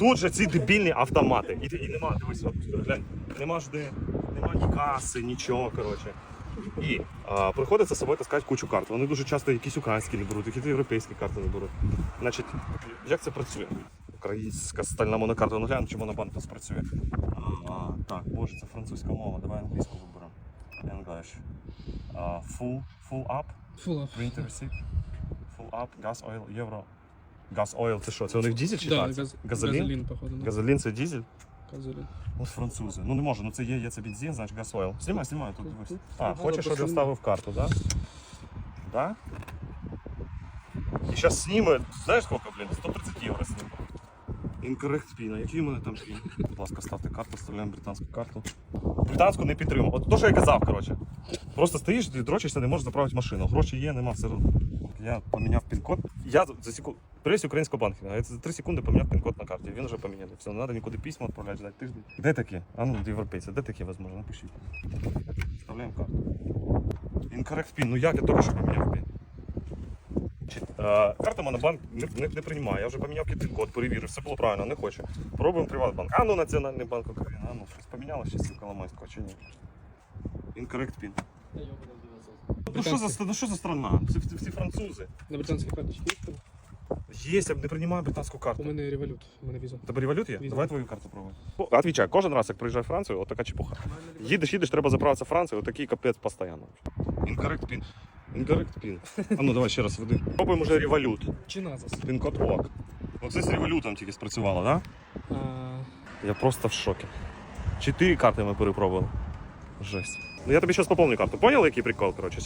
Тут же ці дебільні автомати. І, і нема, дивись, от, глянь, нема ж де, нема ні каси, нічого, коротше. І а, приходиться з собою таскати кучу карт. Вони дуже часто якісь українські не беруть, якісь європейські карти не беруть. Значить, як це працює? Українська стальна монокарта, ну глянь, чи монобанк тут спрацює. А, так, боже, це французька мова, давай англійську виберемо. English. А, full, full up, Фула. printer receipt. Full up, gas, oil, євро. Gas oil це що? Це у них дізель Да, читається? газ, Газолін? газолін, походу. да. Газолін це дізель? Газолін. Ось французи. Ну не може, ну це є, є це бензин, значить газойл. Знімай, знімай тут дивись. А, хочеш, щоб я просто вставив карту, да? Да? І зараз сніме, знаєш скільки, блін? 130 євро сніме. Incorrect піна. Який у мене там пін? Будь ласка, ставте карту, вставляємо британську карту. Британську не підтримав. От то, що я казав, коротше. Просто стоїш, ти дрочишся, не можеш заправити машину. Гроші є, нема, все одно. Я поміняв пін-код. Я за секунду. Прийшов українського банку. Я за 3 секунди поміняв пін-код на карті. Він вже поміняний. Все, не треба нікуди письма відправляти, ждати тиждень. Де такі? А ну, європейці, де такі, можливо, напишіть. Вставляємо карту. Incorrect пін. Ну як я тільки що поміняв пін? Чи, е, карта Монобанк не, не, не приймає. Я вже поміняв пін-код, перевірив, все було правильно, не хоче. Пробуємо Приватбанк. А ну Національний банк України. А ну щось поміняло ще з Коломойського чи ні? Incorrect пін. Ну що за, ну, що за страна? Всі, всі французи. На британській карточці є? я б не приймаю британську карту. У мене револют, у мене віза. Тебе револют є? Віза. Давай твою карту пробуй. Отвічай, кожен раз, як приїжджаю в Францію, от така чепуха. Їдеш, їдеш, треба заправитися в Францію, отакий капець постійно. Incorrect пін. Incorrect пін. А ну давай ще раз веди. Пробуємо вже револют. Чи назас? Пін-код ОК. Оце з револютом тільки спрацювало, так? А, Да? Я просто в шокі. Чотири карти ми перепробували. Жесть. Ну я тобі зараз поповню карту. Понял, який прикол, коротше?